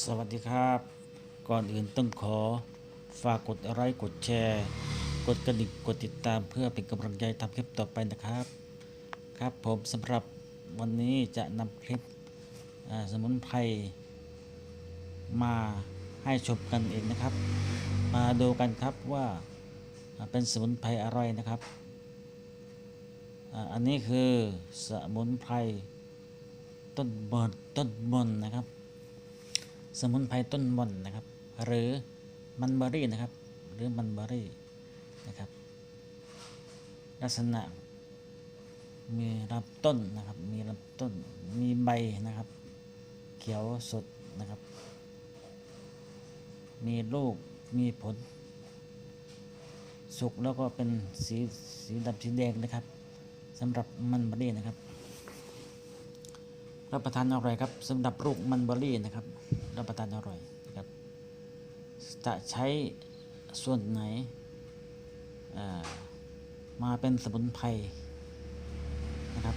สวัสดีครับ ก่อนอื่นต้องขอ ฝากกดไลค์กดแชร์ กดกระดิ่งกดติดตามเพื่อเป็นกำลังใจทำคลิปต่อไปนะครับ ครับผมสำหรับวันนี้จะนำคลิปสมุนไพรมาให้ชมกันเองนะครับ มาดูกันครับว่าเป็นสมุนไพรอะไรนะครับ อันนี้คือสมุนไพรต้นบอนต้นบอนนะครับ สมุนไพรต้นบอนนะครับ หรือมันเบอรี่นะครับ หรือมันเบอรี่นะครับ ลักษณะมีลำต้นนะครับ มีลำต้น มีใบนะครับ เขียวสดนะครับ มีลูก มีผล สุกแล้วก็เป็นสีสีดำสีแดงนะครับสำหรับมันเบอรี่นะครับ รับประทานอร่อยครับสำหรับลูกมันเบอรี่นะครับ รับประทานอร่อยนะครับ จะใช้ส่วนไหนมาเป็นสมุนไพรนะครับ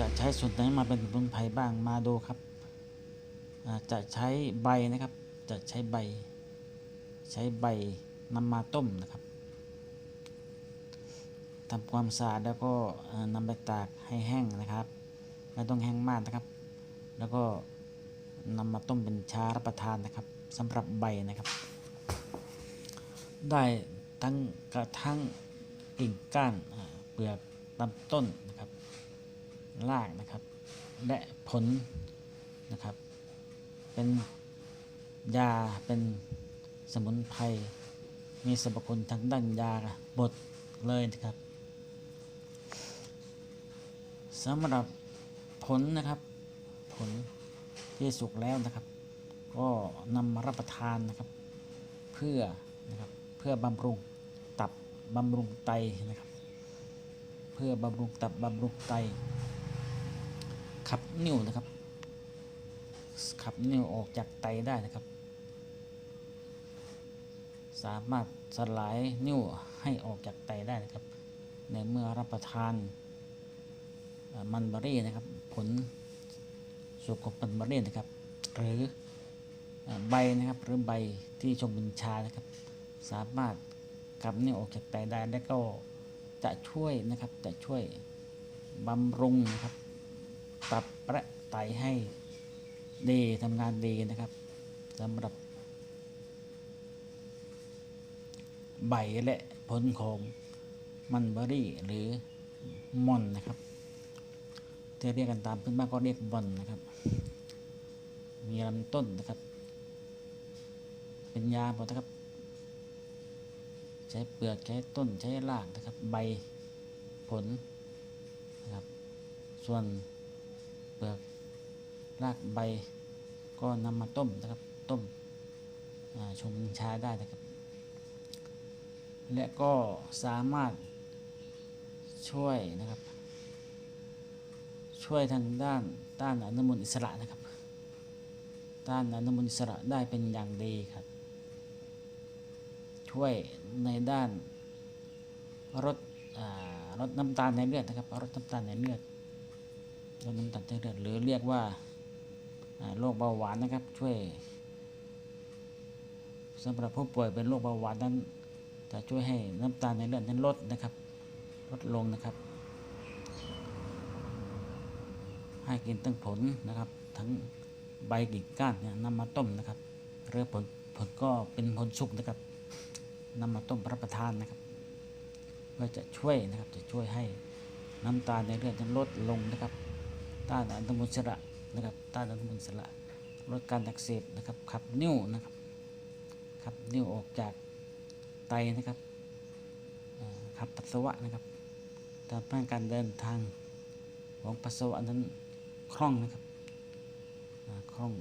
จะใช้ส่วนไหนมาเป็นสมุนไพรบ้างมาดูครับจะใช้ใบนะครับ จะใช้ใบ ใช้ใบนำมาต้มนะครับทำความสะอาดแล้วก็นำไปตากให้แห้งนะครับ ไม่ต้องแห้งมากนะครับ แล้วก็นำมาต้มเป็นชารับประทานนะครับสำหรับใบนะครับ ได้ทั้งกระทั่งกิ่งก้านเปลือกลำต้นนะครับรากนะครับ และผลนะครับ เป็นยาเป็นสมุนไพรมีสรรพคุณทางด้านยาบดเลยนะครับสำหรับ ผลนะครับ ผลที่สุกแล้วนะครับ ก็นำมารับประทานนะครับ เพื่อนะครับเพื่อบำรุงตับบำรุงไตนะครับ เพื่อบำรุงตับบำรุงไตขับนิ่วนะครับ ขับนิ่วออกจากไตได้นะครับ สามารถสลายนิ่วให้ออกจากไตได้นะครับ ในเมื่อรับประทานมันเบอรี่นะครับ ผลสุกของมันเบอรี่นะครับ หรือใบนะครับ หรือใบที่ชงเป็นชานะครับ สามารถกำนี่ออกจากไตได้และก็จะช่วยนะครับจะช่วยบำรุงนะครับตับและไตให้ดีทำงานดีนะครับสำหรับ ใบและผลของมันเบอรี่หรือมอนนะครับ เรียกกันตามพื้นบ้านก็เรียกบอนนะครับ มีลำต้นนะครับ เป็นยาหมดนะครับ ใช้เปลือกใช้ต้นใช้รากนะครับ ใบผลนะครับ ส่วนเปลือกรากใบก็นำมาต้มนะครับ ต้มชงชาได้นะครับ และก็สามารถช่วยนะครับ ช่วยทางด้านต้านอนุมูลอิสระนะครับ ต้านอนุมูลอิสระได้เป็นอย่างดีครับ ช่วยในด้านลดลดน้ำตาลในเลือดนะครับลดน้ำตาลในเลือดลดน้ำตาลในเลือดหรือเรียกว่าอ่าโรคเบาหวานนะครับ ช่วยสำหรับผู้ป่วยเป็นโรคเบาหวานนั้นจะช่วยให้น้ำตาลในเลือดนั้นลดนะครับ ลดลงนะครับ ให้กินตั้งผลนะครับ ทั้งใบกิ่งก้านเนี่ยนำมาต้มนะครับหรือผลผลก็เป็นผลสุกนะครับนำมาต้มรับประทานนะครับ เพื่อจะช่วยนะครับจะช่วยให้น้ำตาลในเลือดนั้นลดลงนะครับ ต้านอนุมูลอิสระนะครับ ต้านอนุมูลอิสระลดการอักเสบนะครับขับนิ่วนะครับขับนิ่วออกจากไตนะครับขับปัสสาวะนะครับทำให้การเดินทางของปัสสาวะนั้น คล่องนะครับคล่อง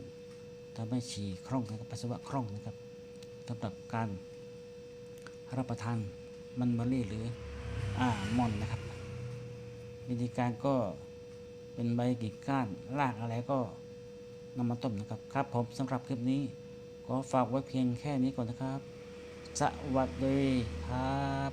ทำให้ฉี่คล่องนะครับปัสสาวะคล่องนะครับสำหรับการรับประทานมันเบอรี่หรืออ่ามอนนะครับ วิธีการก็เป็นใบกิ่งก้านรากอะไรก็นำมาต้มนะครับครับผมสำหรับคลิปนี้ขอฝากไว้เพียงแค่นี้ก่อนนะครับ สวัสดีครับ